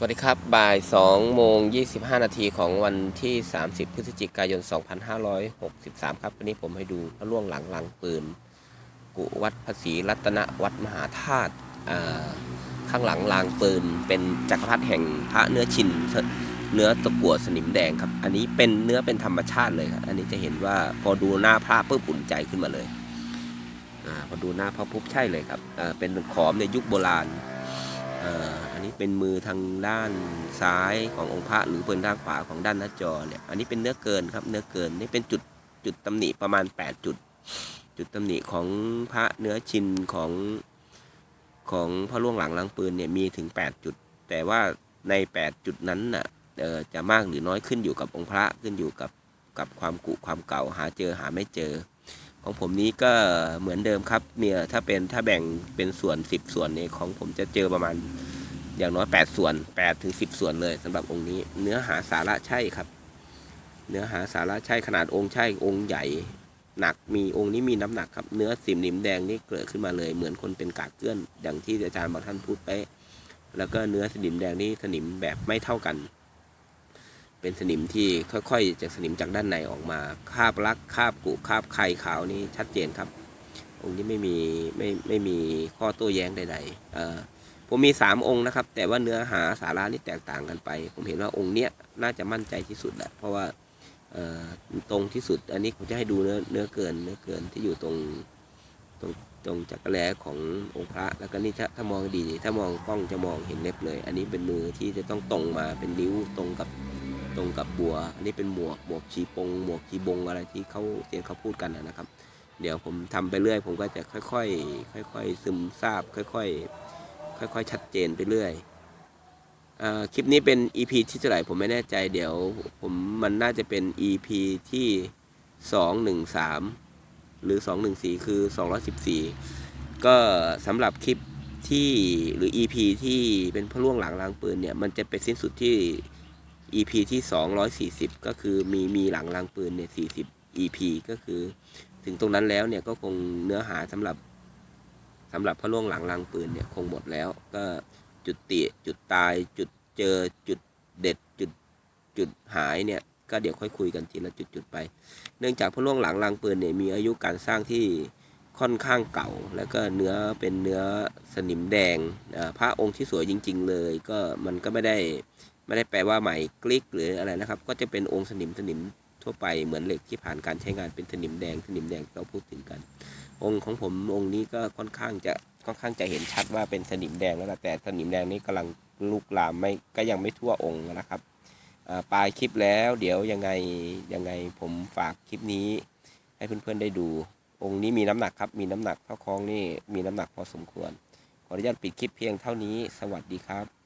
สวัสดีครับ บ่าย2โมง25 นาทีของวันที่ 30 พฤศจิกายน 2563 ครับ วันนี้ผมให้ดูพระล่วงหลังหลังปืน กุวัดภาษีรัตนวัดมหาธาตุข้างหลังลางปืน เป็นจักรพรรดิแห่งพระเนื้อชิน เนื้อตะกั่วสนิมแดงครับ อันนี้เป็นเนื้อเป็นธรรมชาติเลยครับ อันนี้จะเห็นว่าพอดูหน้าพระปุ๊บอุ่นใจขึ้นมาเลยอพอดูหน้าพระปุ๊บใช่เลยครับเป็นขอมในยุคโบราณ อันนี้เป็นมือทางด้านซ้ายขององค์พระหรือเป็นด้านขวาของด้านหน้าจอเนี่ย อันนี้เป็นเนื้อเกินครับ เนื้อเกินนี่เป็นจุดจุดตำหนิประมาณ 8 จุด จุดตำหนิของพระเนื้อชินของของพระล่วงหลังลังปืนเนี่ยมีถึง 8 จุด แต่ว่าใน 8 จุดนั้นน่ะจะมากหรือน้อยขึ้นอยู่กับองค์พระขึ้นอยู่กับกับความกุความเก่าหาเจอหาไม่เจอ ของผมนี้ก็เหมือนเดิมครับเนี่ยถ้าเป็นถ้าแบ่งเป็นส่วน 10 ส่วนเนี่ยของผมจะเจอประมาณอย่างน้อย 8 ส่วน8ถึง10 ส่วนเลยสำหรับองค์นี้ เนื้อหาสาระใช่ครับ เนื้อหาสาระใช่ขนาดองค์ใช่องค์ใหญ่หนักมีองค์นี้มีน้ำหนักครับ เนื้อสิมนิมแดงนี่เกิดขึ้นมาเลย เหมือนคนเป็นกากเกลื่อนอย่างที่อาจารย์บางท่านพูดไปแล้วก็เนื้อสนิมแดงนี่สนิมแบบไม่เท่ากัน เป็นสนิมที่ค่อยๆ จากสนิมจากด้านในออกมาคาบลักคาบกุคาบไข่ขาวนี่ชัดเจนครับ องค์นี้ไม่มีไม่ไม่มีข้อโต้แย้งใดๆเอ่อผมมีสามองค์นะครับ แต่ว่าเนื้อหาสาระนี่แตกต่างกันไป ผมเห็นว่าองค์เนี้ยน่าจะมั่นใจที่สุดแหละเพราะว่าเอ่อตรงที่สุด อันนี้ผมจะให้ดูเนื้อเนื้อเกินเนื้อเกินที่อยู่ตรงตรงตรงจักรแลขององค์พระ แล้วก็นี่ถ้าถ้ามองดี ถ้ามองกล้องจะมองเห็นเล็บเลย อันนี้เป็นมือที่จะต้องตรงมาเป็นนิ้วตรงกับ ตรงกับบัว อันนี้เป็นหมวกหมวกชีปงหมวกชีบงอะไรที่เขาเรียนเขาพูดกันนะครับ เดี๋ยวผมทำไปเรื่อย ผมก็จะค่อยๆค่อย ๆ ซึมซาบค่อยๆค่อย ๆ ชัดเจนไปเรื่อยอ่อคลิปนี้เป็น EP ที่เท่าไหร่ผมไม่แน่ใจ เดี๋ยวผมมันน่าจะเป็น EP ที่ 213 หรือ 214 คือ 214 ก็สำหรับคลิปที่หรือ EP ที่เป็นพระล่วงหลังล้างปืนเนี่ย มันจะไปสิ้นสุดที่ EP ที่ 240 ก็คือมีมีหลังรางปืนเนี่ย40 EP ก็คือ ถึงตรงนั้นแล้วเนี่ยก็คงเนื้อหาสำหรับสำหรับพระล่วงหลังรางปืนเนี่ยคงหมดแล้ว ก็จุดติจุดตายจุดเจอจุดเด็ดจุดจุดหายเนี่ยก็เดี๋ยวค่อยคุยกันทีละจุดจุดๆไป เนื่องจากพระล่วงหลังรางปืนเนี่ยมีอายุการสร้างที่ค่อนข้างเก่า แล้วก็เนื้อเป็นเนื้อสนิมแดงพระองค์ที่สวยจริง ๆ เลย ก็มันก็ไม่ได้ ไม่ได้แปลว่าใหม่กลิกหรืออะไรนะครับ ก็จะเป็นองค์สนิมสนิมทั่วไปเหมือนเหล็กที่ผ่านการใช้งานเป็นสนิมแดงสนิมแดงเราพูดถึงกัน องค์ของผมองค์นี้ก็ค่อนข้างจะค่อนข้างจะเห็นชัดว่าเป็นสนิมแดงแล้วล่ะแต่สนิมแดงนี้กำลังลุกลามไม่ก็ยังไม่ทั่วองค์นะครับปลายคลิปแล้วเดี๋ยวยังไงยังไงผมฝากคลิปนี้ ให้เพื่อนๆได้ดู องค์นี้มีน้ำหนักครับ มีน้ำหนักเท่าคล้องนี่มีน้ำหนักพอสมควร ขออนุญาตปิดคลิปเพียงเท่านี้ สวัสดีครับ